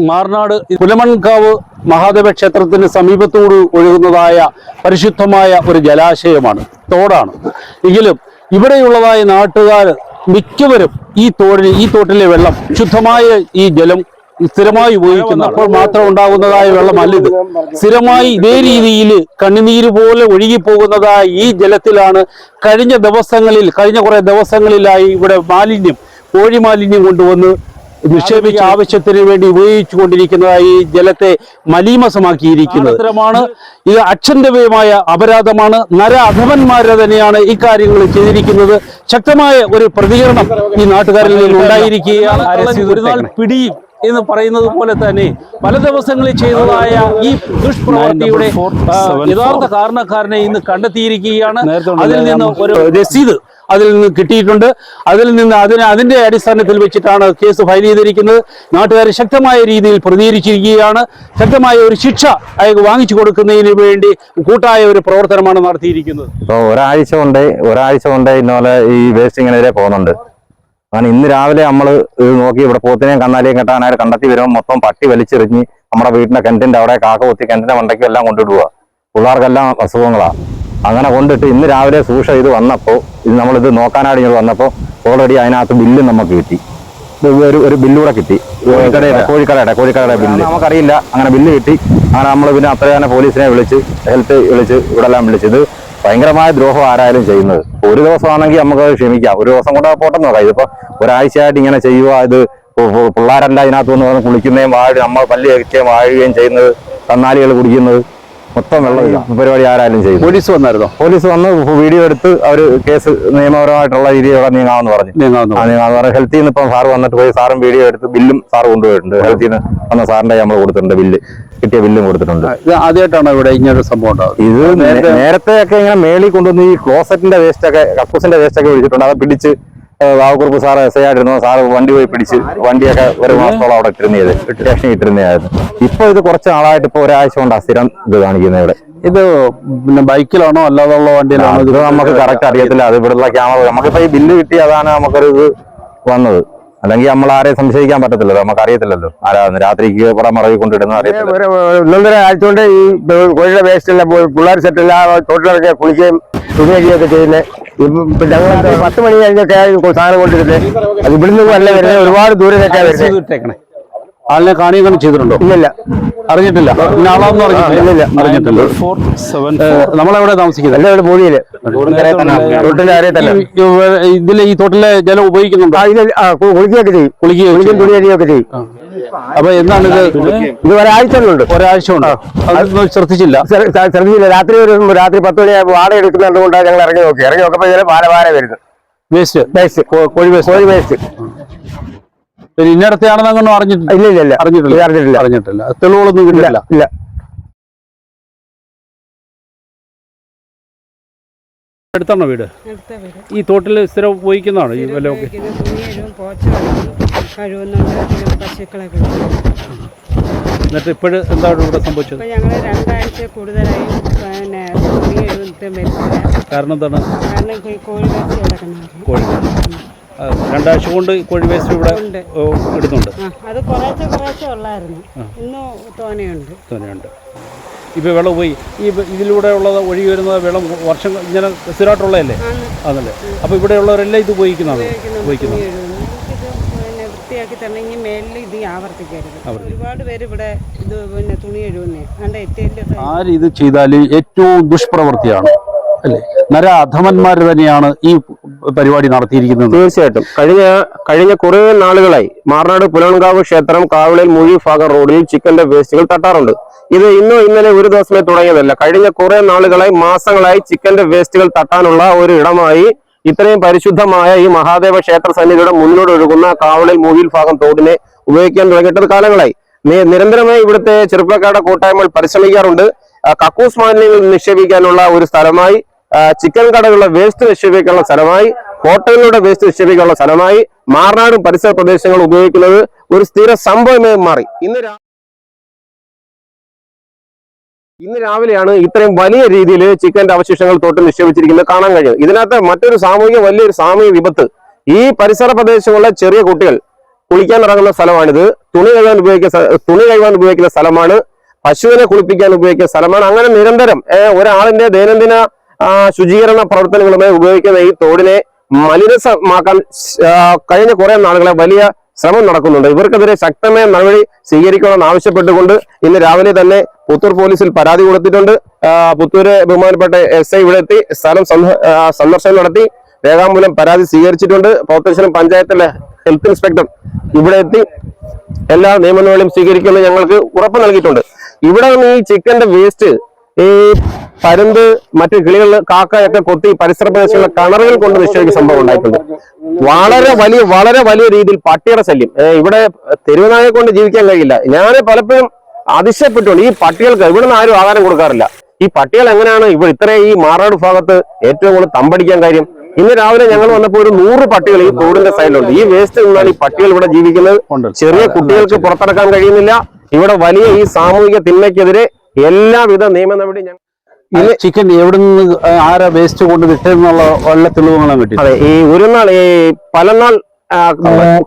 മാർനാട് പുലമൺകാവ് മഹാദേവ ക്ഷേത്രത്തിന് സമീപത്തോട് ഒഴുകുന്നതായ പരിശുദ്ധമായ ഒരു ജലാശയമാണ് തോടാണ്. എങ്കിലും ഇവിടെയുള്ളതായ നാട്ടുകാർ മിക്കവരും ഈ തോടിന് ഈ തോട്ടിലെ വെള്ളം ശുദ്ധമായ ഈ ജലം സ്ഥിരമായി ഉപയോഗിക്കുന്ന അപ്പോൾ മാത്രം ഉണ്ടാകുന്നതായ വെള്ളമല്ല ഇത്. സ്ഥിരമായി ഇതേ രീതിയിൽ കണ്ണുനീര് പോലെ ഒഴുകി പോകുന്നതായ ഈ ജലത്തിലാണ് കഴിഞ്ഞ ദിവസങ്ങളിൽ കഴിഞ്ഞ കുറെ ദിവസങ്ങളിലായി ഇവിടെ മാലിന്യം കോഴി മാലിന്യം കൊണ്ടുവന്ന് നിക്ഷേപിച്ച. ആവശ്യത്തിന് വേണ്ടി ഉപയോഗിച്ചു കൊണ്ടിരിക്കുന്നതായി ജലത്തെ മലീമസമാക്കിയിരിക്കുന്നത്. ഇത് അക്ഷന്തവ്യമായ അപരാധമാണ്. നര അധമന്മാരെ തന്നെയാണ് ഇക്കാര്യങ്ങൾ കാര്യങ്ങൾ ചെയ്തിരിക്കുന്നത്. ശക്തമായ ഒരു പ്രതികരണം ഈ നാട്ടുകാരിൽ നിന്ന് ഉണ്ടായിരിക്കുകയാണ് ഒരു പിടിയും. എന്ന് പറയുന്നത് പോലെ തന്നെ പല ദിവസങ്ങളിൽ ചെയ്തതായ ഈ ദുഷ്പ്രവൃത്തിയുടെ യഥാർത്ഥ കാരണക്കാരനെ ഇന്ന് കണ്ടെത്തിയിരിക്കുകയാണ്. അതിൽ നിന്ന് ഒരു രസീത് അതിൽ നിന്ന് കിട്ടിയിട്ടുണ്ട്. അതിൽ നിന്ന് അതിന് അതിന്റെ അടിസ്ഥാനത്തിൽ വെച്ചിട്ടാണ് കേസ് ഫയൽ ചെയ്തിരിക്കുന്നത്. നാട്ടുകാർ ശക്തമായ രീതിയിൽ പ്രതികരിച്ചിരിക്കുകയാണ്. ശക്തമായ ഒരു ശിക്ഷ അയാൾക്ക് വാങ്ങിച്ചു കൊടുക്കുന്നതിന് വേണ്ടി കൂട്ടായ ഒരു പ്രവർത്തനമാണ് നടത്തിയിരിക്കുന്നത്. ഇപ്പോൾ ഒരാഴ്ച കൊണ്ട് ഒരാഴ്ച കൊണ്ട് ഇന്നോലെ ഈ വേസ്റ്റിങ്ങിനെതിരെ പോകുന്നുണ്ട്. അങ്ങനെ ഇന്ന് രാവിലെ നമ്മൾ നോക്കി ഇവിടെ പോത്തിനെയും കന്നാലെയും കെട്ടാനായിട്ട് കണ്ടെത്തി വരുമ്പോൾ മൊത്തം പട്ടി വലിച്ചെറിഞ്ഞ് നമ്മുടെ വീടിന്റെ കിണറ്റിന്റെ അവിടെ കാക്ക കുത്തി കിണറ്റിന്റെ മണ്ടയ്ക്കും എല്ലാം കൊണ്ടിടുക പിള്ളേർക്കെല്ലാം അസുഖങ്ങളാണ് അങ്ങനെ കൊണ്ടിട്ട് ഇന്ന് രാവിലെ സൂക്ഷ ഇത് വന്നപ്പോൾ ഇത് നമ്മളിത് നോക്കാനായിട്ട് ഇങ്ങോട്ട് വന്നപ്പോൾ ഓൾറെഡി അതിനകത്ത് ബില്ല് നമുക്ക് കിട്ടി. ഒരു ഒരു ബില്ലൂടെ കിട്ടി. കോഴിക്കടയുടെ കോഴിക്കടയുടെ. ബില്ല് നമുക്കറിയില്ല. അങ്ങനെ ബില്ല് കിട്ടി. അങ്ങനെ നമ്മൾ പിന്നെ അത്ര തന്നെ പോലീസിനെ വിളിച്ച് ഹെൽത്ത് വിളിച്ച് ഇവിടെ എല്ലാം വിളിച്ചത് ഭയങ്കരമായ ദ്രോഹം ആരായാലും ചെയ്യുന്നത്. ഒരു ദിവസമാണെങ്കിൽ നമുക്ക് അത് ക്ഷമിക്കാം. ഒരു ദിവസം കൊണ്ട് പോട്ടെന്ന് നോക്കാം ഇതിപ്പോ ഒരാഴ്ചയായിട്ട് ഇങ്ങനെ ചെയ്യുക ഇത് പിള്ളേരല്ല അതിനകത്ത് നിന്ന് ഇതിനകത്ത് വന്ന് വന്ന് കുളിക്കുന്നതും വാഴ നമ്മൾ പല്ല് കഴിക്കുകയും വാഴുകയും ചെയ്യുന്നത് കന്നാലികൾ കുടിക്കുന്നത് മൊത്തം വെള്ളം പരിപാടി ആരായാലും ചെയ്യും പോലീസ് വന്നായിരുന്നോ? പോലീസ് വന്ന് വീഡിയോ എടുത്ത് അവർ കേസ് നിയമപരമായിട്ടുള്ള രീതിയിലൂടെ നീങ്ങാമെന്ന് പറഞ്ഞു. നീങ്ങാമെന്ന് പറഞ്ഞു. ഹെൽത്തിൽ നിന്ന് ഇപ്പം സാറ് വന്നിട്ട് പോയി സാറും വീഡിയോ എടുത്ത് ബില്ലും സാറ് കൊണ്ടുപോയിട്ടുണ്ട്. ഹെൽത്തിൽ നിന്ന് വന്ന സാറിന്റെ നമ്മൾ കൊടുത്തിട്ടുണ്ട് ബില്ല്. കിട്ടിയ ബില്ലും കൊടുത്തിട്ടുണ്ട്. ഇത് ആദ്യമായിട്ടാണ് ഇവിടെ ഇങ്ങനൊരു സംഭവം ഇത് നേരത്തെ ഒക്കെ ഇങ്ങനെ മേളിൽ കൊണ്ടുവന്ന് ഈ ക്ലോസറ്റിന്റെ വേസ്റ്റ് ഒക്കെ കക്കൂസിന്റെ വേസ്റ്റ് ഒക്കെ ഒഴിച്ചിട്ടുണ്ട് അത് പിടിച്ച് വാവക്കുറുപ്പ് സാറ് എസ് ഐ ആയിട്ടിരുന്നു. സാറ് വണ്ടി പോയി പിടിച്ച് വണ്ടിയൊക്കെ ഒരു മാസത്തോളം അവിടെ ഇട്ടിരുന്നത്. സ്റ്റേഷൻ ഇട്ടിരുന്നതായിരുന്നു. ഇപ്പൊ ഇത് കുറച്ച് നാളായിട്ട് ഇപ്പൊ ഒരാഴ്ച കൊണ്ടാ സ്ഥിരം ഇത് കാണിക്കുന്നത് ഇവിടെ. ഇത് പിന്നെ ബൈക്കിലാണോ അല്ലാതെ ഉള്ള വണ്ടിയിലാണോ ഇത് നമുക്ക് കറക്റ്റ് അറിയത്തില്ല. അത് ഇവിടെയുള്ള ക്യാമറ നമുക്കിപ്പോ ഈ ബില്ല് കിട്ടി അതാണ് നമുക്കൊരു ഇത് വന്നത്. അല്ലെങ്കിൽ നമ്മൾ ആരെയും സംശയിക്കാൻ പറ്റത്തില്ലല്ലോ നമുക്ക് അറിയത്തില്ലല്ലോ ആരാന്ന് രാത്രിക്ക് കുറെ മറവി കൊണ്ടിടുന്ന അറിയത്തില്ല. ഒരു ഒന്നൊന്നര ആഴ്ച കൊണ്ട് ഈ കോഴിയുടെ വേസ്റ്റ് എല്ലാം പിള്ളേർ സെറ്റെല്ലാം തോട്ടിലൊക്കെ കുളിക്കുകയും തുണി അടിയൊക്കെ ചെയ്യുന്നത് ഞങ്ങൾ പത്ത് മണി കഴിഞ്ഞൊക്കെ സാധനം കൊണ്ടിരുന്നത്. അത് ഇവിടുന്ന് അല്ല വരുന്നത് ഒരുപാട് ദൂരത്തൊക്കെ വരുന്നത്. ഇട്ടേക്കണേ ആളിനെ കാണുകയും ചെയ്തിട്ടുണ്ടോ? ഇല്ല അറിഞ്ഞിട്ടില്ല. പിന്നെ ആളാന്ന് അറിഞ്ഞിട്ടില്ല. അറിഞ്ഞിട്ടില്ല. നമ്മളെവിടെ താമസിക്കുന്നത്? ഇവിടെ തന്നെ ഇതിലെ ഈ തോട്ടിലെ ജലം ഉപയോഗിക്കുന്നുണ്ടോ? കുളിക്കുകയൊക്കെ ചെയ്യും. കുളിക്കുകയും കുളിക്കും തുണി അരിയൊക്കെ ചെയ്യും അപ്പൊ എന്താണ് ഇത്? ഇത് ഒരാഴ്ച ഉണ്ട് ഒരാഴ്ച ഉണ്ടോ അതൊന്നും ശ്രദ്ധിച്ചില്ല. ശ്ര- ശ്ര- ശ്രദ്ധിച്ചില്ല. രാത്രി ഒരു രാത്രി പത്ത് മണിയാകുമ്പോൾ വാടക എടുക്കുന്നുണ്ട് കൊണ്ടാണ് ഞങ്ങൾ ഇറങ്ങി നോക്കി. ഇറങ്ങി നോക്കുമ്പോൾ ഇതിന് വാര വാര വരുന്നത് വേസ്റ്റ് വേസ്റ്റ് കോഴി വേസ്റ്റ് കോഴി വേസ്റ്റ് ഇന്നടത്തെയാണെന്ന് അങ്ങനെ അറിഞ്ഞിട്ടില്ല. ഇല്ല ഇല്ല ഇല്ല. അറിഞ്ഞിട്ടില്ല. അറിഞ്ഞിട്ടില്ല. അറിഞ്ഞിട്ടില്ല. തെളിവുകളൊന്നും ഇല്ല ഇല്ല. അടുത്താണോ വീട്? ഈ തോട്ടിൽ സ്ഥിരം ഉപയോഗിക്കുന്നതാണോ? ഈ വില ഒക്കെ? തുണി കഴുകും പോച്ച കഴുകും കഴുകുന്നുണ്ട് പിന്നെ പശുക്കളെ കഴുകും എന്നിട്ട് ഇപ്പോഴും എന്താണ് ഇവിടെ സംഭവിച്ചത്? അപ്പോൾ ഞങ്ങൾ രണ്ടാഴ്ച കൂടുതലായി പിന്നെ കാരണം എന്താണ്? കാരണം കോഴി രണ്ടാഴ്ച കൊണ്ട് കോഴി വേസ്റ്റ് ഇവിടെ എടുത്തുണ്ട് ഇടുന്നുണ്ട്. അത് കുറേശ്ശെ കുറേശ്ശെ ഉള്ളായിരുന്നു. ഇന്നും തോനെയുണ്ട്. തന്നെയുണ്ട് ഇപ്പോൾ വെള്ളം പോയി ഈ ഇതിലൂടെ ഉള്ളത് ഒഴുകി വരുന്ന വെള്ളം വർഷം ഇങ്ങനെ സ്ഥിരമായിട്ടുള്ളതല്ലേ? അതല്ലേ അപ്പോൾ ഇവിടെയുള്ളവരെല്ലാം ഇത് ഉപയോഗിക്കുന്നതാണ് ഉപയോഗിക്കുന്ന. തുണി ഉപയോഗിക്കുന്നത് വൃത്തിയാക്കി തന്നെ ഇനി മേലിൽ ഇത് ആവർത്തിക്കരുത്. ഒരുപാട് പേര് ഇവിടെ ഇത് പിന്നെ തുണി ഏറ്റവും ആര് ഇത് ചെയ്താൽ ഏറ്റവും ദുഷ്പ്രവൃത്തിയാണ്. അല്ലേ? നര അധമന്മാർ തന്നെയാണ് ഈ പരിപാടി നടത്തിയിരിക്കുന്നത്. തീർച്ചയായിട്ടും. കഴിഞ്ഞ കഴിഞ്ഞ കുറേ നാളുകളായി മാർനാട് പുലൻകാവ് ക്ഷേത്രം കാവിളയിൽ മുഴി ഭാഗം റോഡിൽ ചിക്കന്റെ വേസ്റ്റുകൾ തട്ടാറുണ്ട്. ഇത് ഇന്നോ ഇന്നലെ ഒരു ദിവസമേ തുടങ്ങിയതല്ല. കഴിഞ്ഞ കുറെ നാളുകളായി മാസങ്ങളായി ചിക്കന്റെ വേസ്റ്റുകൾ തട്ടാനുള്ള ഒരു ഇടമായി ഇത്രയും പരിശുദ്ധമായ ഈ മഹാദേവ ക്ഷേത്ര സന്നിധിയുടെ മുന്നിലൂടെ ഒഴുകുന്ന കാവളിൽ മൂവിൽ ഭാഗം തോടിനെ ഉപയോഗിക്കാൻ തുടങ്ങിയിട്ടത് കാലങ്ങളായി. നിരന്തരമായി ഇവിടുത്തെ ചെറുപ്പക്കാരുടെ കൂട്ടായ്മകൾ പരിശ്രമിക്കാറുണ്ട്. കക്കൂസ് മാലിന്യങ്ങൾ നിക്ഷേപിക്കാനുള്ള ഒരു സ്ഥലമായി ചിക്കൻ കടകളുടെ വേസ്റ്റ് നിക്ഷേപിക്കാനുള്ള സ്ഥലമായി ഹോട്ടലുകളുടെ വേസ്റ്റ് നിക്ഷേപിക്കാനുള്ള സ്ഥലമായി മാറനാടും പരിസര പ്രദേശങ്ങളും ഉപയോഗിക്കുന്നത് ഒരു സ്ഥിര സംഭവമായി മാറി. ഇന്ന് ഇന്ന് രാവിലെയാണ് ഇത്രയും വലിയ രീതിയിൽ ചിക്കന്റെ അവശിഷ്ടങ്ങൾ തൊട്ട് നിക്ഷേപിച്ചിരിക്കുന്നത് കാണാൻ കഴിയും ഇതിനകത്ത് മറ്റൊരു സാമൂഹിക വലിയൊരു സാമൂഹിക വിപത്ത്. ഈ പരിസര പ്രദേശങ്ങളിലെ ചെറിയ കുട്ടികൾ കുളിക്കാൻ ഇറങ്ങുന്ന സ്ഥലമാണിത്. തുണി കഴുകാൻ ഉപയോഗിക്കുന്ന തുണി കഴുകാൻ ഉപയോഗിക്കുന്ന സ്ഥലമാണ്. പശുവിനെ കുളിപ്പിക്കാൻ ഉപയോഗിക്കുന്ന സ്ഥലമാണ്. അങ്ങനെ നിരന്തരം ഒരാളിന്റെ ദൈനംദിന ശുചീകരണ പ്രവർത്തനങ്ങളുമായി ഉപയോഗിക്കുന്ന ഈ തോടിനെ മലിനസമാക്കാൻ കഴിഞ്ഞ കുറെ നാളുകളെ വലിയ ശ്രമം നടക്കുന്നുണ്ട്. ഇവർക്കെതിരെ ശക്തമായ നടപടി സ്വീകരിക്കണമെന്ന് ആവശ്യപ്പെട്ടുകൊണ്ട് ഇന്ന് രാവിലെ തന്നെ പുത്തൂർ പോലീസിൽ പരാതി കൊടുത്തിട്ടുണ്ട്. പുത്തൂര് ബഹുമാനപ്പെട്ട എസ് ഐ ഇവിടെ എത്തി സ്ഥലം സന്ദർശനം നടത്തി രേഖാമൂലം പരാതി സ്വീകരിച്ചിട്ടുണ്ട്. പോത്തശ്ശേരി പഞ്ചായത്തിലെ ഹെൽത്ത് ഇൻസ്പെക്ടർ ഇവിടെ എത്തി എല്ലാ നിയമനങ്ങളും സ്വീകരിക്കുമെന്ന് ഞങ്ങൾക്ക് ഉറപ്പ് നൽകിയിട്ടുണ്ട്. ഇവിടെ നിന്ന് ഈ ചിക്കന്റെ വേസ്റ്റ് ഈ പരുന്ത് മറ്റു കിളികൾ കാക്കയൊക്കെ കൊത്തി പരിസര പ്രദേശങ്ങളിലെ കിണറുകൾ കൊണ്ട് നിശ്ചയിക്കുന്ന സംഭവം ഉണ്ടായിട്ടുണ്ട്. വളരെ വലിയ വളരെ വലിയ രീതിയിൽ പട്ടിയുടെ ശല്യം. ഇവിടെ തെരുവുനായെ കൊണ്ട് ജീവിക്കാൻ കഴിയില്ല. ഞാൻ പലപ്പോഴും അതിശയപ്പെട്ടുണ്ട് ഈ പട്ടികൾക്ക് ഇവിടെ നിന്ന് ആരും ആഹാരം കൊടുക്കാറില്ല. ഈ പട്ടികൾ എങ്ങനെയാണ് ഇവിടെ ഇത്രയും ഈ മാറാട് ഭാഗത്ത് ഏറ്റവും കൂടുതൽ തമ്പടിക്കാൻ കാര്യം? ഇന്ന് രാവിലെ ഞങ്ങൾ വന്നപ്പോൾ ഒരു നൂറ് പട്ടികൾ ഈ തോടിന്റെ സൈഡിലുണ്ട്. ഈ വേസ്റ്റ് നിന്നാണ് ഈ പട്ടികൾ ഇവിടെ ജീവിക്കുന്നത് ചെറിയ കുട്ടികൾക്ക് പുറത്തിറക്കാൻ കഴിയുന്നില്ല. ഇവിടെ വലിയ ഈ സാമൂഹിക തിന്മയ്ക്കെതിരെ എല്ലാവിധ നിയമ നടപടി ഞങ്ങൾ ചിക്കൻ എവിടെ നിന്ന് ആരാ വേസ്റ്റ് കൊണ്ട് വിട്ടെന്നുള്ള വല്ല തെളിവുകളും കിട്ടി? അതെ ഈ ഒരു നാൾ ഈ പലനാൾ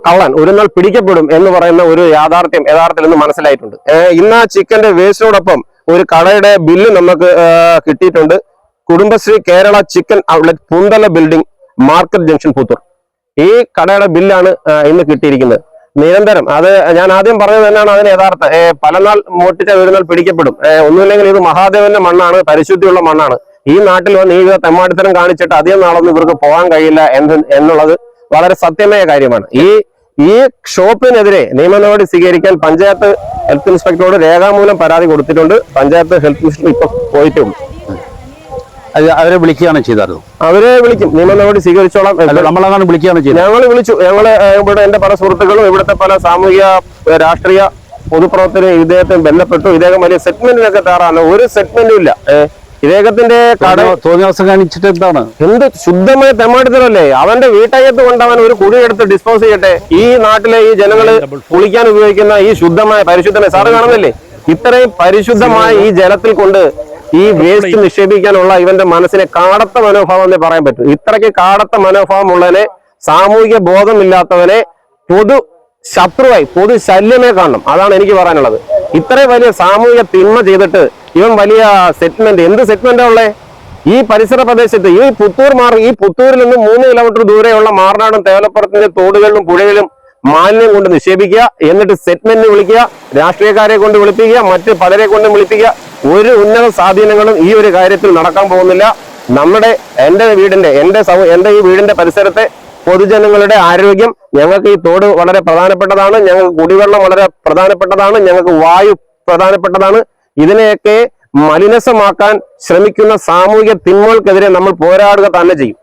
കള്ളൻ ഒരു നാൾ പിടിക്കപ്പെടും എന്ന് പറയുന്ന ഒരു യാഥാർത്ഥ്യം യഥാർത്ഥത്തിൽ ഇന്ന് മനസ്സിലായിട്ടുണ്ട്. ഇന്ന് ആ ചിക്കന്റെ വേസ്റ്റിനോടൊപ്പം ഒരു കടയുടെ ബില്ല് നമുക്ക് കിട്ടിയിട്ടുണ്ട്. Kudumbashree Kerala chicken outlet Punthala building market junction Puthur. ഈ കടയുടെ ബില്ലാണ് ഇന്ന് കിട്ടിയിരിക്കുന്നത്. നിരന്തരം. അത് ഞാൻ ആദ്യം പറഞ്ഞത് തന്നെയാണ് അതിന് യഥാർത്ഥ. പലനാൾ മോട്ടിച്ച വീടിനാൽ പിടിക്കപ്പെടും. ഒന്നുമില്ലെങ്കിൽ ഇത് മഹാദേവന്റെ മണ്ണാണ് പരിശുദ്ധിയുള്ള മണ്ണാണ്. ഈ നാട്ടിൽ വന്ന് ഈ തെമ്മാടിത്തരം കാണിച്ചിട്ട് അധികം നാളൊന്നും ഇവർക്ക് പോകാൻ കഴിയില്ല എന്ന് എന്നുള്ളത് വളരെ സത്യമായ കാര്യമാണ്. ഈ ഈ ഷോപ്പിനെതിരെ നിയമ നടപടി സ്വീകരിക്കാൻ പഞ്ചായത്ത് ഹെൽത്ത് ഇൻസ്പെക്ടറോട് രേഖാമൂലം പരാതി കൊടുത്തിട്ടുണ്ട്. പഞ്ചായത്ത് ഹെൽത്ത് ഇൻസ്പെക്ടർ ഇപ്പൊ പോയിട്ടുണ്ട്. അത് അവരെ വിളിക്കുകയാണ് ചെയ്തായിരുന്നു അവരെ വിളിക്കും. നിയമ നടപടി സ്വീകരിച്ചോളാം. നമ്മളങ്ങനെ വിളിക്കുകയാണ് ചെയ്തത്. ഞങ്ങൾ വിളിച്ചു. ഞങ്ങൾ ഇവിടെ എന്റെ പല സുഹൃത്തുക്കളും ഇവിടുത്തെ പല സാമൂഹിക രാഷ്ട്രീയ പൊതുപ്രവർത്തനം ഇദ്ദേഹത്തെ ബന്ധപ്പെട്ടു. ഇദ്ദേഹം വലിയ സെഗ്മെന്റിനൊക്കെ തയ്യാറാണ്. ഒരു സെഗ്മെന്റും ഇല്ല. ഇദ്ദേഹത്തിന്റെ കട കാണിച്ചിട്ട് എന്താണ്? എന്ത് ശുദ്ധമായ തെമ്മാടിത്തരല്ലേ? അവന്റെ വീട്ടകത്ത് കൊണ്ട് അവൻ ഒരു കുഴി എടുത്ത് ഡിസ്പോസ് ചെയ്യട്ടെ? ഈ നാട്ടിലെ ഈ ജനങ്ങൾ കുളിക്കാൻ ഉപയോഗിക്കുന്ന ഈ ശുദ്ധമായ പരിശുദ്ധമായ സാറ് കാണുന്നില്ലേ? ഇത്രയും പരിശുദ്ധമായ ഈ ജലത്തിൽ കൊണ്ട് ഈ വേസ്റ്റ് നിക്ഷേപിക്കാനുള്ള ഇവന്റെ മനസ്സിനെ കാടത്ത മനോഭാവം എന്നേ പറയാൻ പറ്റും. ഇത്രയ്ക്ക് കാടത്ത മനോഭാവം ഉള്ളവനെ സാമൂഹിക ബോധമില്ലാത്തവനെ പൊതു ശത്രുവായി പൊതു ശല്യമേ കാണണം. അതാണ് എനിക്ക് പറയാനുള്ളത്. ഇത്രയും വലിയ സാമൂഹിക തിന്മ ചെയ്തിട്ട് ഇവൻ വലിയ സെറ്റ്മെന്റ് എന്ത് സെറ്റ്മെന്റാ ഉള്ളേ? ഈ പരിസര പ്രദേശത്ത് ഈ പുത്തൂർ മാർഗം ഈ പുത്തൂരിൽ നിന്ന് മൂന്ന് കിലോമീറ്റർ ദൂരെയുള്ള മാറനാടും തേവലപ്പുറത്തിന്റെ തോടുകളിലും പുഴയിലും മാലിന്യം കൊണ്ട് നിക്ഷേപിക്കുക എന്നിട്ട് സെറ്റ്മെന്റ് വിളിക്കുക രാഷ്ട്രീയക്കാരെ കൊണ്ട് വിളിപ്പിക്കുക മറ്റ് പലരെ കൊണ്ടും വിളിപ്പിക്കുക. ഒരു ഉന്നത സ്വാധീനങ്ങളും ഈ ഒരു കാര്യത്തിൽ നടക്കാൻ പോകുന്നില്ല. നമ്മുടെ എന്റെ വീടിന്റെ എന്റെ സൗ എന്റെ ഈ വീടിന്റെ പരിസരത്തെ പൊതുജനങ്ങളുടെ ആരോഗ്യം ഞങ്ങൾക്ക് ഈ തോട് വളരെ പ്രധാനപ്പെട്ടതാണ്. ഞങ്ങൾക്ക് കുടിവെള്ളം വളരെ പ്രധാനപ്പെട്ടതാണ്. ഞങ്ങൾക്ക് വായു പ്രധാനപ്പെട്ടതാണ്. ഇതിനെയൊക്കെ മലിനസമാക്കാൻ ശ്രമിക്കുന്ന സാമൂഹിക തിന്മകൾക്കെതിരെ നമ്മൾ പോരാടുക തന്നെ ചെയ്യും.